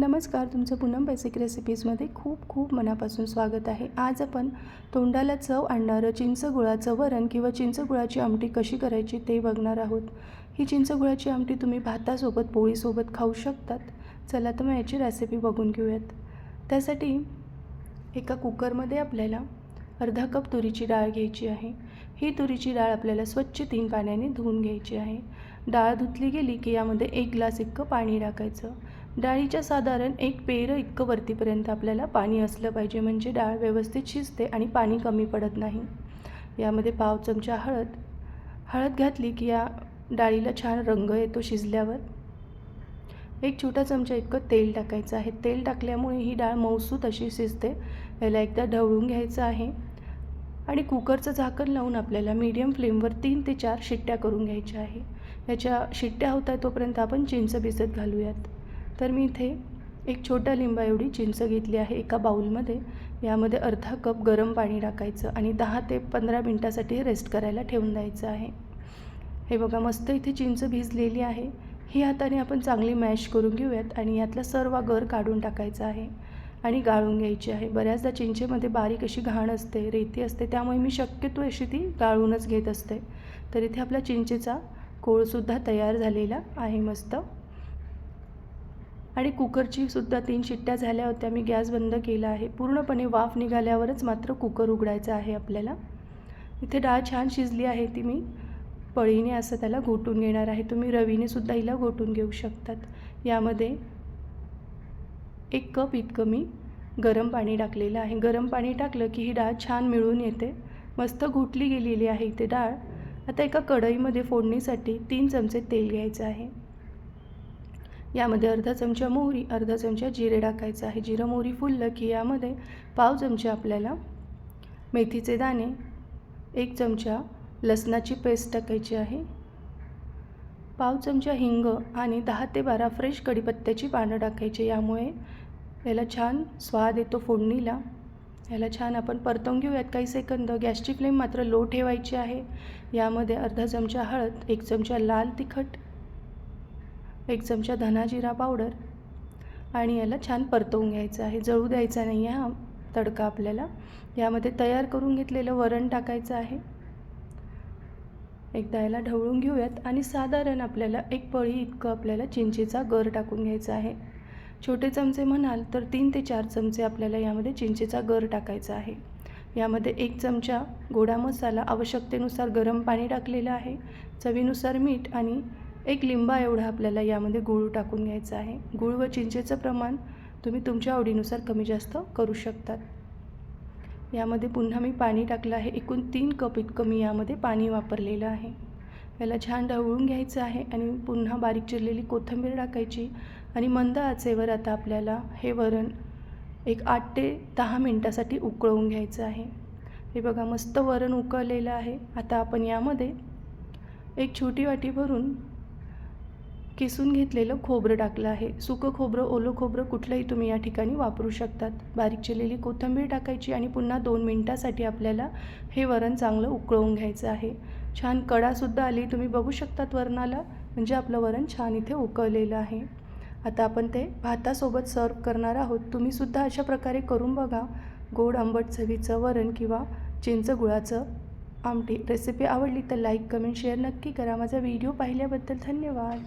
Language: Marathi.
नमस्कार तुमचं पूनम बेसिक रेसिपीजमध्ये खूप खूप मनापासून स्वागत आहे. आज आपण तोंडाला चव आणणारं चिंचगुळाचं वरण किंवा चिंचगुळाची आमटी कशी करायची ते बघणार आहोत. ही चिंचगुळाची आमटी तुम्ही भातासोबत पोळीसोबत खाऊ शकतात. चला तर मग याची रेसिपी बघून घेऊयात. त्यासाठी एका कुकरमध्ये आपल्याला अर्धा कप तुरीची डाळ घ्यायची आहे. ही तुरीची डाळ आपल्याला स्वच्छ तीन पाण्याने धुवून घ्यायची आहे. डाळ धुतली गेली की यामध्ये एक ग्लास इतकं पाणी टाकायचं. डाळीच्या साधारण एक पेरं इतकं वरतीपर्यंत आपल्याला पाणी असलं पाहिजे म्हणजे डाळ व्यवस्थित शिजते आणि पाणी कमी पडत नाही. यामध्ये पाव चमचा हळद हळद घातली की या डाळीला छान रंग येतो शिजल्यावर. एक छोटा चमचा इतकं तेल टाकायचं आहे. तेल टाकल्यामुळे ही डाळ मऊसूत अशी शिजते. याला एकदा ढवळून घ्यायचं आहे आणि कुकरचं झाकण लावून आपल्याला मीडियम फ्लेमवर तीन ते चार शिट्ट्या करून घ्यायच्या आहे. याच्या शिट्ट्या होत आहे तोपर्यंत आपण चिंच भिजत घालूयात. तर मी इथे एक छोटा लिंबा एवढी चिंच घेतली आहे एका बाऊलमध्ये यामध्ये अर्धा कप गरम पाणी टाकायचं आणि दहा ते पंधरा मिनटासाठी रेस्ट करायला ठेवून द्यायचं आहे. हे बघा मस्त इथे चिंच भिजलेली आहे. ही हाताने आपण चांगली मॅश करून घेऊयात आणि यातला सर्व गर काढून टाकायचा आहे आणि गाळून घ्यायची आहे. बऱ्याचदा चिंचेमध्ये बारीक अशी घाण असते रेती असते त्यामुळे मी शक्यतो अशी ती गाळूनच घेत असते. तर इथे आपला चिंचेचा कोळसुद्धा तयार झालेला आहे मस्त. आणि कुकरची सुद्धा तीन शिट्ट्या झाल्या होत्या. मी गॅस बंद केला आहे. पूर्णपणे वाफ निघाल्यावरच मात्र कुकर उघडायचा आहे आपल्याला. इथे डाळ छान शिजली आहे ती मी पळीने असं त्याला घोटून घेणार आहे. तुम्ही रवीने सुद्धा हिला घोटून घेऊ शकतात. यामध्ये एक कप इतकं मी गरम पाणी टाकलेलं आहे. गरम पाणी टाकलं की ही डाळ छान मिळून येते. मस्त घोटली गेलेली आहे इथे डाळ. आता एका कढईमध्ये फोडणीसाठी तीन चमचे तेल घ्यायचं आहे. यामध्ये अर्धा चमचा मोहरी अर्धा चमचा जिरे टाकायचं आहे. जिरं मोहरी फुललं की यामध्ये पाव चमचा आपल्याला मेथीचे दाणे एक चमचा लसणाची पेस्ट टाकायची आहे. पाव चमचा हिंग आणि दहा ते बारा फ्रेश कढीपत्त्याची पानं टाकायची. यामुळे याला छान स्वाद येतो फोडणीला. याला छान आपण परतवून घेऊयात काही सेकंद. गॅसची फ्लेम मात्र लो ठेवायची आहे. यामध्ये अर्धा चमचा हळद एक चमचा लाल तिखट एक चमचा धना जिरा पावडर आणि याला छान परतवून घ्यायचं आहे. जळू द्यायचा नाही आहे हा तडका आपल्याला. यामध्ये तयार करून घेतलेलं वरण टाकायचं आहे. एकदा याला ढवळून घेऊयात आणि साधारण आपल्याला एक पळी इतकं आपल्याला चिंचेचा गर टाकून घ्यायचा आहे. छोटे चमचे म्हणाल तर तीन ते चार चमचे आपल्याला यामध्ये चिंचेचा गर टाकायचा आहे. यामध्ये एक चमचा गोडा मसाला आवश्यकतेनुसार गरम पाणी टाकलेलं आहे. चवीनुसार मीठ आणि एक लिंबा एवढा आपल्याला यामध्ये गूळ टाकून घ्यायचा आहे. गूळ व चिंचेचं प्रमाण तुम्ही तुमच्या आवडीनुसार कमी जास्त करू शकतात. यामध्ये पुन्हा मी पाणी टाकलं आहे. एकूण तीन कप इतकं मी यामध्ये पाणी वापरलेलं आहे. याला छान ढवळून घ्यायचं आहे आणि पुन्हा बारीक चिरलेली कोथिंबीर टाकायची आणि मंद आचेवर आता आपल्याला हे वरण एक आठ ते दहा मिनटासाठी उकळवून घ्यायचं आहे. हे बघा मस्त वरण उकळलेलं आहे. आता आपण यामध्ये एक छोटी वाटी भरून किसून घेतलेलं खोबरं टाकलं आहे. सुकं खोबरं ओलं खोबरं कुठलंही तुम्ही या ठिकाणी वापरू शकतात. बारीक चिरलेली कोथिंबीर टाकायची आणि पुन्हा दोन मिनटासाठी आपल्याला हे वरण चांगलं उकळवून घ्यायचं आहे. छान कडासुद्धा आली. तुम्ही बघू शकतात वरणाला. म्हणजे आपलं वरण छान इथे उकळलेलं आहे. आता आपण ते भातासोबत सर्व करणार आहोत. तुम्हीसुद्धा अशा प्रकारे करून बघा. गोड आंबट चवीचं वरण किंवा चिंच गुळाचं आमटी. रेसिपी आवडली तर लाईक कमेंट शेअर नक्की करा. माझा व्हिडिओ पाहिल्याबद्दल धन्यवाद.